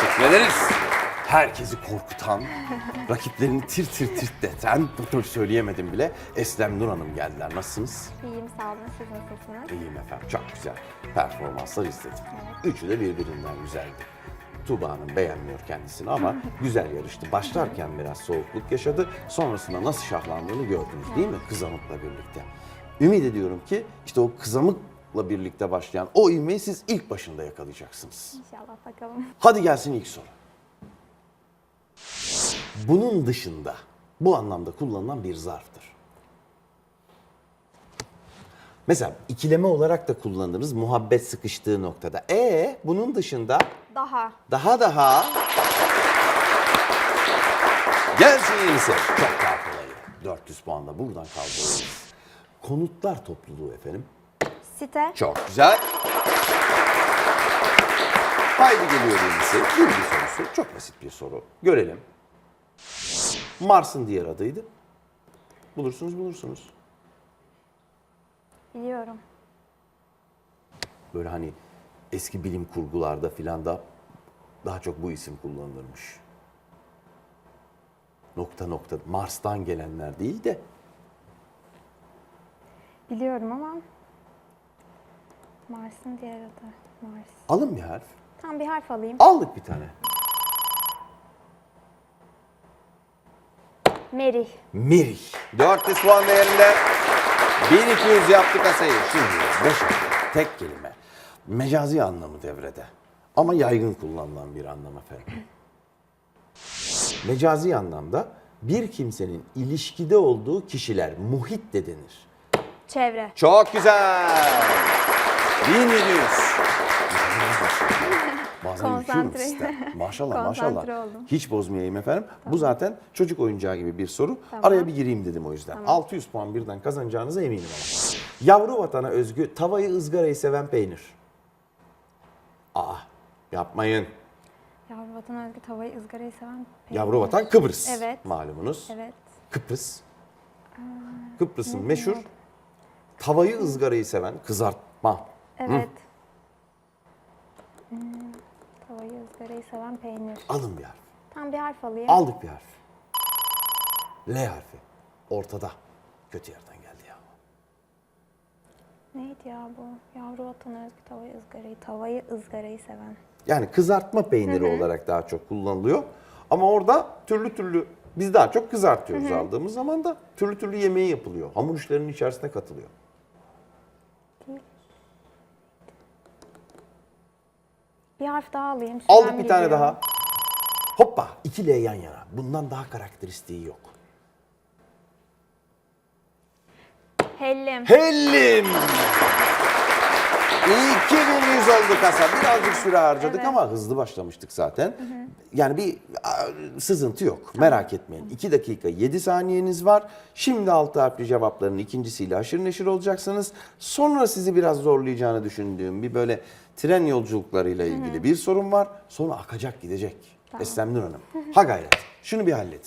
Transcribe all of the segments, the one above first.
Teşekkür ederiz. Herkesi korkutan, rakiplerini tir tir titreten, dur söyleyemedim bile. Eslem Nur Hanım geldiler. Nasılsınız? İyiyim sağ olun. Siz nasılsınız? İyiyim efendim. Çok güzel performanslar izledim. Üçü de birbirinden güzeldi. Tuğba Hanım beğenmiyor kendisini ama güzel yarıştı. Başlarken biraz soğukluk yaşadı. Sonrasında nasıl şahlandığını gördünüz değil mi? Kızamıkla birlikte. Ümit ediyorum ki işte o kızamıkla birlikte başlayan o ivmeyi siz ilk başında yakalayacaksınız. İnşallah bakalım. Hadi gelsin ilk soru. Bunun dışında bu anlamda kullanılan bir zarftır. Mesela ikileme olarak da kullanırız muhabbet sıkıştığı noktada. E bunun dışında Daha. daha daha gelsin yenisi. Çok daha kolayı. 400 puanla buradan kaldırırız. Konutlar topluluğu efendim. Site. Çok güzel. Haydi geliyor yenisi. Bir, bir sorusu. Çok basit bir soru. Görelim. Mars'ın diğer adıydı. Bulursunuz bulursunuz. Biliyorum. Böyle hani eski bilim kurgularda filan da daha çok bu isim kullanılırmış. Nokta nokta. Mars'tan gelenler değil de Biliyorum ama Mars'ın diğer adı. Mars. alın bir harf. Tam bir harf alayım. Aldık bir tane. Merih. Merih. 400 puan değerinde 1200 yaptı kasayı. Şimdi 5 tek kelime. Mecazi anlamı devrede. Ama yaygın kullanılan bir anlam efendim. Mecazi anlamda bir kimsenin ilişkide olduğu kişiler muhit de denir. Çevre. Çok güzel. 1700. Bazen Konsantre. sizden. Maşallah Konsantre maşallah. oldum. Hiç bozmayayım efendim. Bu zaten çocuk oyuncağı gibi bir soru. Tamam. Araya bir gireyim dedim o yüzden. 600 puan birden kazanacağınıza eminim ama. Yavru vatana özgü tavayı ızgarayı seven peynir. Aa yapmayın. Yavru vatan özgü tavayı ızgarayı seven peynir. Yavru vatan Kıbrıs. Evet. Malumunuz. Evet. Kıbrıs. Kıbrıs'ın meşhur tavayı ızgarayı seven kızartma. Evet. Hmm, tavayı ızgarayı seven peynir. Alın bir harf. Tam bir harf alayım. Aldık bir harf. L harfi. Ortada. Kötü yerden geldi ya. Neydi ya bu? Yavru vatan özgü tavayı ızgarayı. Tavayı ızgarayı seven. Yani kızartma peyniri olarak daha çok kullanılıyor. Ama orada türlü türlü biz daha çok kızartıyoruz aldığımız zaman da türlü türlü yemeği yapılıyor. Hamur işlerinin içerisine katılıyor. Bir harf daha alayım. sürem Aldık bir tane gidiyor. daha. Hoppa iki L yan yana. Bundan daha karakteristiği yok. Hellim. Hellim. 2100 oldu kasa. Birazcık süre harcadık Evet. ama hızlı başlamıştık zaten. Yani bir a, sızıntı yok. Merak etmeyin. 2 dakika 7 saniyeniz var. Şimdi altı harfli cevapların ikincisiyle haşır neşir olacaksınız. Sonra sizi biraz zorlayacağını düşündüğüm bir böyle tren yolculuklarıyla ilgili bir sorun var. Sonra akacak gidecek. Eslem Nur Hanım. Ha gayret. Şunu bir halledin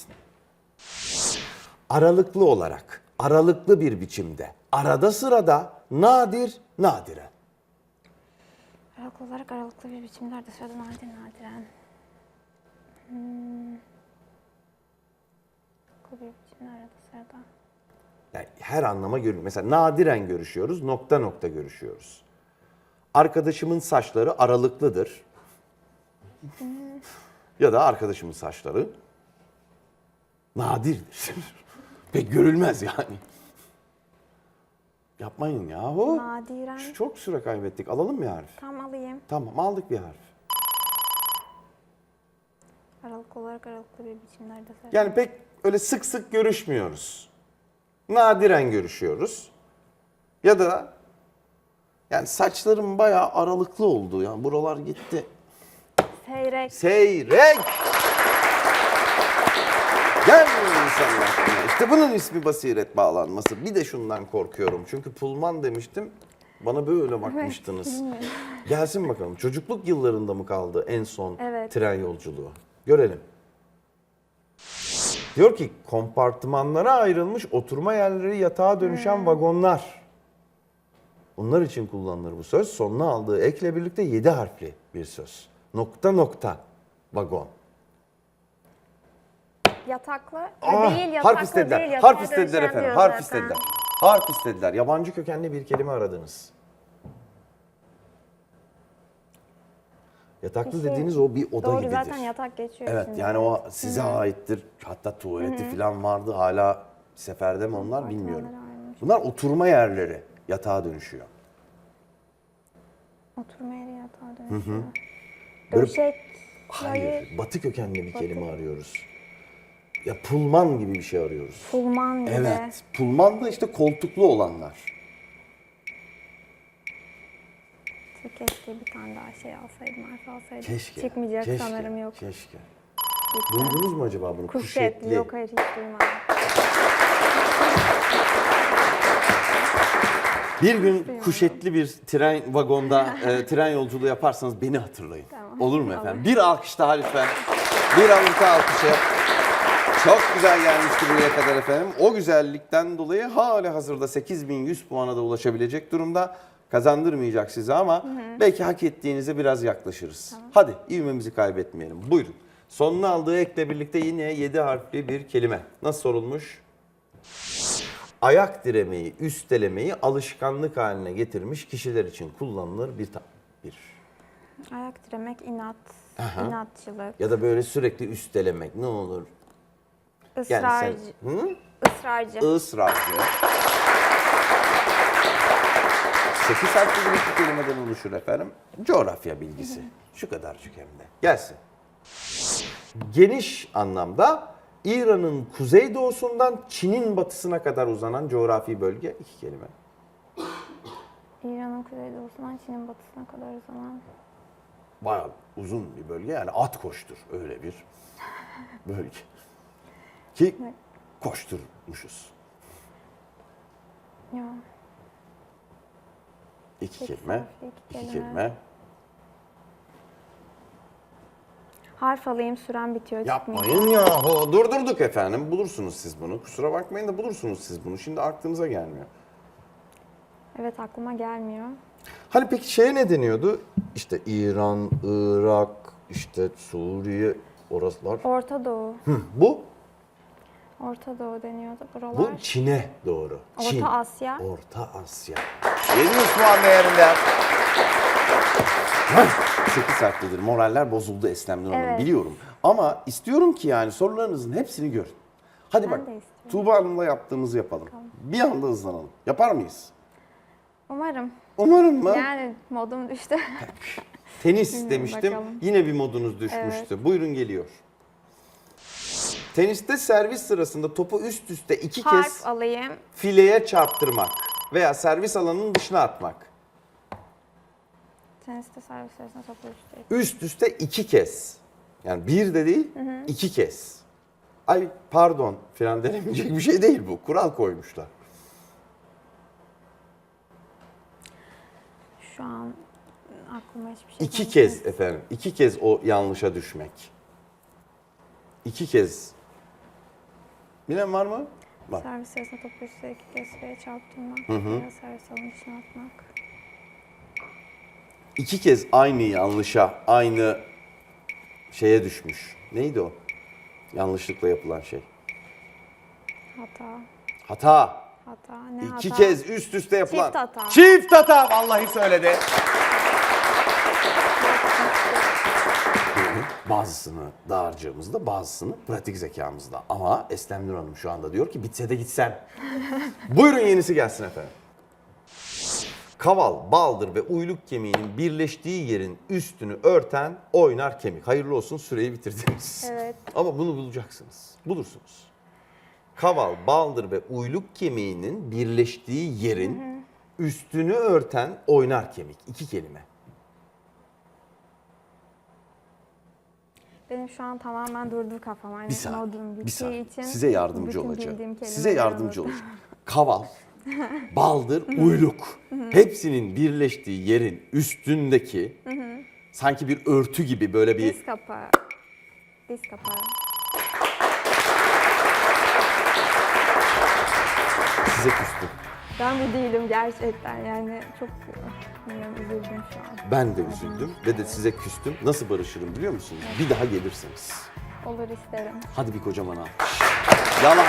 aralıklı olarak, aralıklı bir biçimde, arada sırada, nadir, nadiren. Aralıklı olarak aralıklı bir biçimde arada sırada nadir nadiren. Hmm. Aralıklı bir biçimde arada sırada. Yani her anlama görülüyor. Mesela nadiren görüşüyoruz, nokta nokta görüşüyoruz. Arkadaşımın saçları aralıklıdır. ya da arkadaşımın saçları nadirdir. Pek görülmez yani. Yapmayın yahu. Nadiren. Çok süre kaybettik. Alalım bir harf. Tam alayım. Tamam aldık bir harf. Aralıklı olarak aralıklı bir arada sırada. Yani pek öyle sık sık görüşmüyoruz. Nadiren görüşüyoruz. Ya da yani saçlarım bayağı aralıklı oldu. Yani buralar gitti. Seyrek. Seyrek. Gelmiyor insanın aklına. İşte bunun ismi basiret bağlanması. Bir de şundan korkuyorum. Çünkü pulman demiştim. Bana böyle bakmıştınız. Gelsin bakalım. Çocukluk yıllarında mı kaldı en son Evet. tren yolculuğu? Görelim. Diyor ki kompartımanlara ayrılmış oturma yerleri yatağa dönüşen vagonlar. Bunlar için kullanılır bu söz. Sonuna aldığı ekle birlikte 7 harfli bir söz. Nokta nokta vagon. Yataklı Ah, değil, yataklı harf istediler. değil. harf istediler efendim. Harf istediler. Harf istediler. Yabancı kökenli bir kelime aradınız. Yataklı Bir şey- dediğiniz o bir oda Doğru gibidir. zaten yatak geçiyor Evet içinde. yani o size aittir. Hatta tuvaleti falan vardı. Hala seferde mi onlar bilmiyorum. varmış. Bunlar oturma yerleri. Yatağa dönüşüyor. Oturma yeri yatağa dönüşüyor. Böyle- Döşek, Hayır. Batı kökenli bir kelime arıyoruz. Ya pulman gibi bir şey arıyoruz. pulman gibi. Evet. Pulman da işte koltuklu olanlar. Keşke bir tane daha şey alsaydım, harf alsaydım. Keşke. Çıkmayacak keşke, sanırım yok. Keşke. Gitti. Duydunuz mu acaba bunu? Kuşetli. Yok hayır hiç duymadım. Bir gün kuşetli bir tren vagonda e, tren yolculuğu yaparsanız beni hatırlayın. Tamam, Olur mu olur. efendim? Bir alkış daha lütfen. Bir avuta alkışı. Çok güzel gelmişti buraya kadar efendim. O güzellikten dolayı hala hazırda 8100 puana da ulaşabilecek durumda. Kazandırmayacak size ama belki hak ettiğinize biraz yaklaşırız. Hadi ivmemizi kaybetmeyelim. Buyurun. Sonuna aldığı ekle birlikte yine 7 harfli bir kelime. Nasıl sorulmuş? ayak diremeyi, üstelemeyi alışkanlık haline getirmiş kişiler için kullanılır bir ta- bir. Ayak diremek, inat, Aha. inatçılık, Ya da böyle sürekli üstelemek ne olur? Yani sen hı? ısrarcı. ısrarcı. Sekiz harfli bir iki kelimeden oluşur efendim. Coğrafya bilgisi. Şu kadarcık hem de. Gelsin. Geniş anlamda İran'ın kuzeydoğusundan Çin'in batısına kadar uzanan coğrafi bölge iki kelime. İran'ın kuzeydoğusundan Çin'in batısına kadar uzanan. bayağı uzun bir bölge yani at koştur öyle bir bölge. Ki koşturmuşuz. Ya, İki kelime, iki kelime. kelime. harf alayım süren bitiyor. Yapmayın yahu. Durdurduk efendim. Bulursunuz siz bunu. Kusura bakmayın da bulursunuz siz bunu. Şimdi aklınıza gelmiyor. Evet aklıma gelmiyor. Hani peki şeye ne deniyordu? İşte İran, Irak, işte Suriye, orasılar. Orta Doğu. Hı, bu, Orta Doğu deniyordu buralar. bu Çin'e doğru. Orta Çin. Asya. Orta Asya. 700 puan değerinde. 8 harflidir. Moraller bozuldu Eslem'den Evet. biliyorum. Ama istiyorum ki yani sorularınızın hepsini görün. Hadi Ben bak. Tuğba Hanım'la yaptığımızı yapalım. Bir anda hızlanalım. Yapar mıyız? Umarım. Umarım mı? Yani modum düştü. Tenis Bilmiyorum, demiştim. bakalım. Yine bir modunuz düşmüştü. Buyurun geliyor. Teniste servis sırasında topu üst üste iki kez harf alayım. fileye çarptırmak veya servis alanının dışına atmak. Teniste servis sırasında topu üstü. Üst üste iki kez. Yani bir de değil, iki kez. Ay pardon filan denemeyecek bir şey değil bu. Kural koymuşlar. Şu an aklıma hiçbir şey İki gelmedi. kez efendim. iki kez o yanlışa düşmek. İki kez. Bilen var mı? Var. Servis sırasında topu üstü iki kez fileye çarptırmak. Veya servis alanının içine atmak. İki kez aynı yanlışa, aynı şeye düşmüş. Neydi o? Yanlışlıkla yapılan şey. Hata. Hata. Hata. Ne İki hata? kez üst üste yapılan. Çift hata. Çift hata. Vallahi söyledi. Bazısını dağarcığımızda, bazısını pratik zekamızda. Ama Eslem Nur Hanım şu anda diyor ki bitse de gitsen. Buyurun yenisi gelsin efendim. Kaval, baldır ve uyluk kemiğinin birleştiği yerin üstünü örten oynar kemik. Hayırlı olsun süreyi bitirdiniz. Evet. Ama bunu bulacaksınız. Bulursunuz. Kaval, baldır ve uyluk kemiğinin birleştiği yerin üstünü örten oynar kemik. İki kelime. Benim şu an tamamen durdu kafam. Hani Bir saniye. Bir saniye. için Size yardımcı olacağım. Size yardımcı olacağım. Kaval, baldır, uyluk. Hepsinin birleştiği yerin üstündeki sanki bir örtü gibi böyle bir Diz kapağı. Diz kapağı. size küstüm. Ben bu değilim gerçekten yani çok Bilmiyorum üzüldüm şu an. Ben de üzüldüm ve de size küstüm. Nasıl barışırım biliyor musunuz? Bir daha gelirsiniz. Olur isterim. Hadi bir kocaman alkış. Yalan.